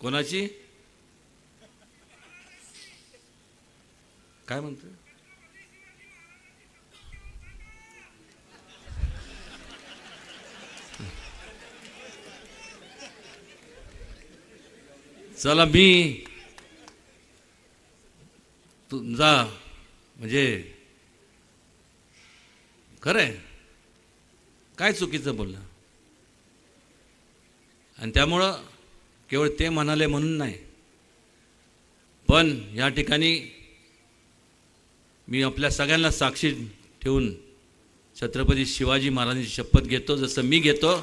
कोणाची? काय म्हणतो चला मी तू जा. म्हणजे खरं आहे काय चुकीचं बोललं? आणि त्यामुळं केवळ ते म्हणाले म्हणून नाही. पण या ठिकाणी मी आपल्या सगळ्यांना साक्षी ठेवून छत्रपती शिवाजी महाराजांची शपथ घेतो. जसं मी घेतो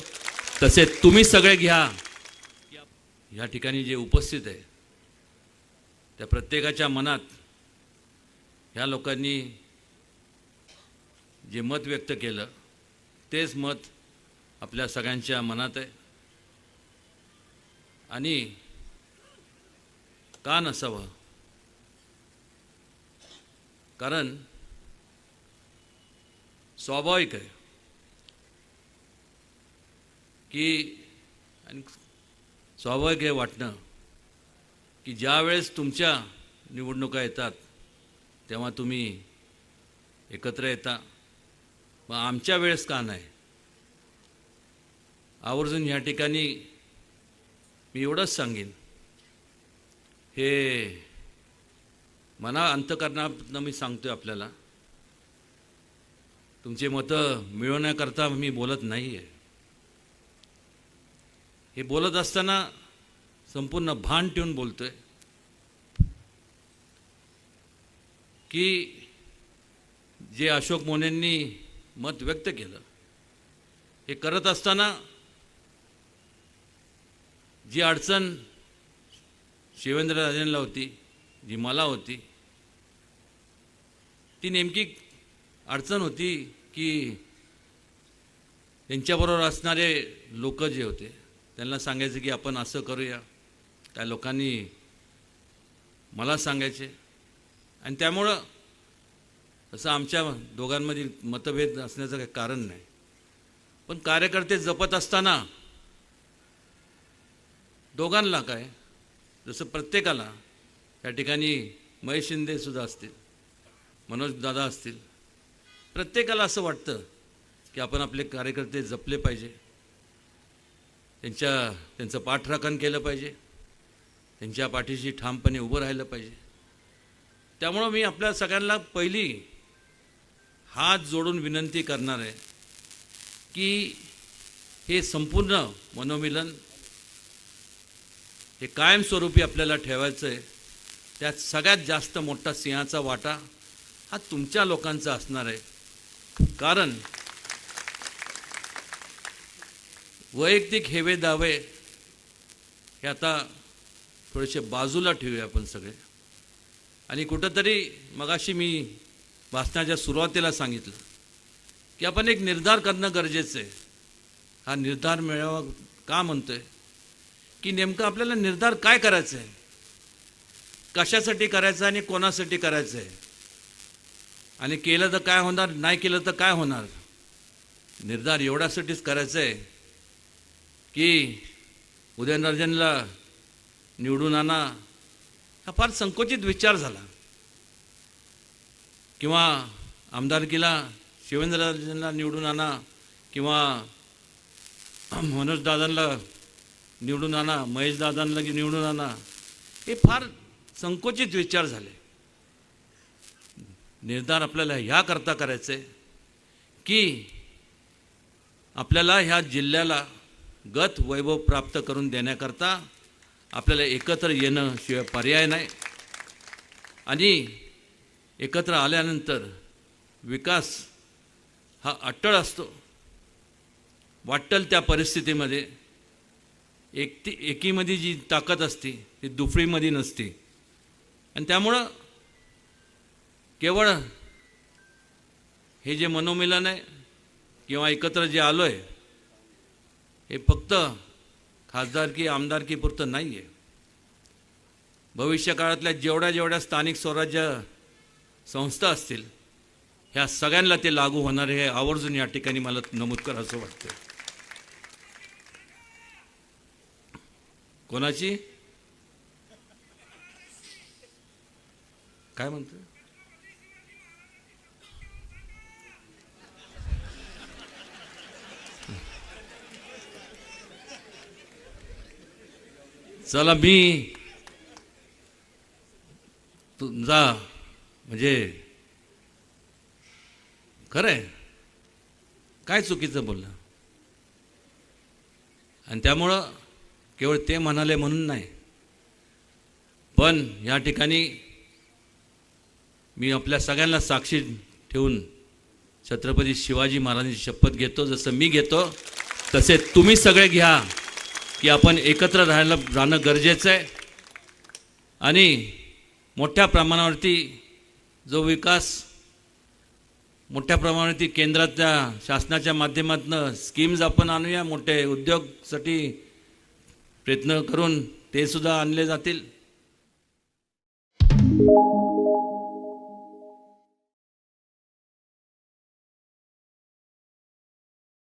तसे तुम्ही सगळे घ्या. या ठिकाणी जे उपस्थित आहे त्या प्रत्येकाच्या मनात ह्या लोकांनी जे मत व्यक्त केलं तेच मत आपल्या सगळ्यांच्या मनात आहे. आणि का नसावं? कारण स्वाभाविक आहे की आणि स्वाभाविक आहे वाटणं की ज्या वेळेस तुमच्या निवडणुका येतात तेव्हा तुम्ही एकत्र येता. मग आमच्या वेळेस का नाही? आवर्जून ह्या ठिकाणी मी एवढंच सांगेन. हे मना अंतकरणातनं मी सांगतोय आपल्याला. तुमचे मतं मिळवण्याकरता मी बोलत नाही आहे हे बोलत असताना संपूर्ण भान ठेवून बोलतोय. की जे अशोक मोनेंनी मत व्यक्त केलं हे करत असताना जी अडचण शिवेंद्रराजेंना होती जी मला होती ती नेमकी अडचण होती की त्यांच्याबरोबर असणारे लोक जे होते त्यांना सांगायचं की आपण असं करूया. त्या लोकांनी मला सांगायचे. आणि त्यामुळं असं आमच्या दोघांमधील मतभेद असण्याचं काही कारण नाही. पण कार्यकर्ते जपत असताना दोघांना काय जसं प्रत्येकाला या ठिकाणी महेश शिंदेसुद्धा असतील मनोज दादा असतील प्रत्येकाला असं वाटतं की आपण आपले कार्यकर्ते जपले पाहिजे त्यांच्या त्यांचं पाठराखण केलं पाहिजे त्यांच्या पाठीशी ठामपणे उभं राहिलं पाहिजे. त्यामुळं मी आपल्या सगळ्यांना पहिली हात जोडून विनंती करणार आहे की हे संपूर्ण मनोमिलन हे कायमस्वरूपी आपल्याला ठेवायचं आहे. त्यात सगळ्यात जास्त मोठा सिंहाचा वाटा हा तुमच्या लोकांचा असणार आहे. कारण वैयक्तिक हेवे दावे हे आता थोडेसे बाजूला ठेवूया आपण सगळे. आणि कुठंतरी मगाशी मी भाषणाच्या सुरुवातीला सांगितलं की आपण एक निर्धार करणं गरजेचं आहे. हा निर्धार मिळावा का म्हणतोय? की नेमकं आपल्याला निर्धार काय करायचं आहे? कशासाठी करायचं आणि कोणासाठी करायचं आहे? आणि केलं तर काय होणार नाही केलं तर काय होणार? निर्धार एवढ्यासाठीच करायचं आहे की उदयनराजेंना निवडून आणा हा फार संकोचित विचार झाला. किंवा आमदारकीला शिवेंद्रराजेंना निवडून आणा किंवा मनोजदादांना निवडून आणा महेशदादांना निवडून आणा हे फार संकोचित विचार झाले. निर्धार आपल्याला ह्याकरता करायचं आहे की आपल्याला ह्या जिल्ह्याला गत वैभव प्राप्त करून देण्याकरता आपल्याला एकत्र येणं शिवाय पर्याय नाही. आणि एकत्र आल्यानंतर विकास हा अट्टळ असतो. वाटल त्या परिस्थितीमध्ये एकटी एकीमध्ये जी ताकद असते ती दुफळीमध्ये नसते. आणि त्यामुळं केवळ हे जे मनोमिलन आहे किंवा एकत्र जे आलो आहे हे फक्त खासदारकी आमदारकी पुरतं नाही आहे भविष्यकाळातल्या जेवढ्या जेवढ्या स्थानिक स्वराज्य संस्था असतील ह्या सगळ्यांना ते लागू होणार हे आवर्जून या ठिकाणी मला नमूद करावं वाटतं कोणाची? काय म्हणतो चला मी तुमचा म्हणजे खरं आहे काय चुकीचं बोललं? आणि त्यामुळं केवळ ते म्हणाले म्हणून नाही. पण या ठिकाणी मी आपल्या सगळ्यांना साक्षी ठेवून छत्रपती शिवाजी महाराजांची शपथ घेतो. जसं मी घेतो तसे तुम्ही सगळे घ्या. की आपण एकत्र राहायला राहणं गरजेचं आहे. आणि मोठ्या प्रमाणावरती जो विकास मोठ्या प्रमाणावरती केंद्राच्या शासनाच्या माध्यमातून स्कीम्स आपण आणूया मोठे उद्योगसाठी प्रयत्न करून ते सुद्धा आणले जातील.